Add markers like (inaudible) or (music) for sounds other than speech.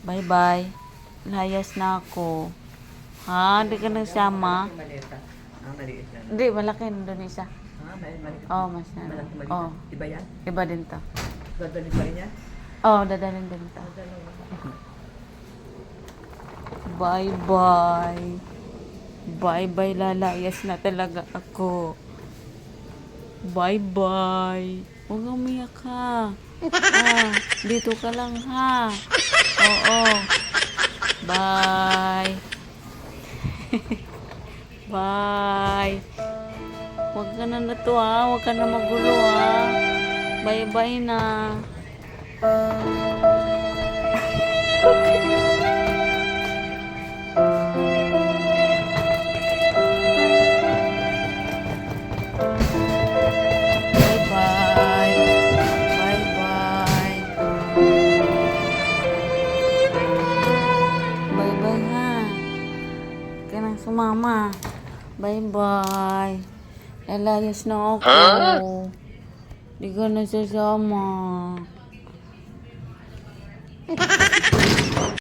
Bye-bye. Layas na ako. Ha? Hindi ka nagsama? Hindi, malaki nandun isa. Ah, maliit. Oo, oh, mas na. Malaki maliit. Oo, Iba yan? iba din to. Dadalhin pa rin yan? Oo, oh, dadalhin din to. Bye-bye. Bye-bye, lalayas na talaga ako. Bye-bye. Huwag kang umiyak ha. Ah, dito ka lang ha. Oo. Bye. Bye. Huwag ka na na to ha. Huwag ka na magulo ha. Bye-bye na. Sumama. Bye-bye. Lalayas na ako. Di ka na sasama. (laughs)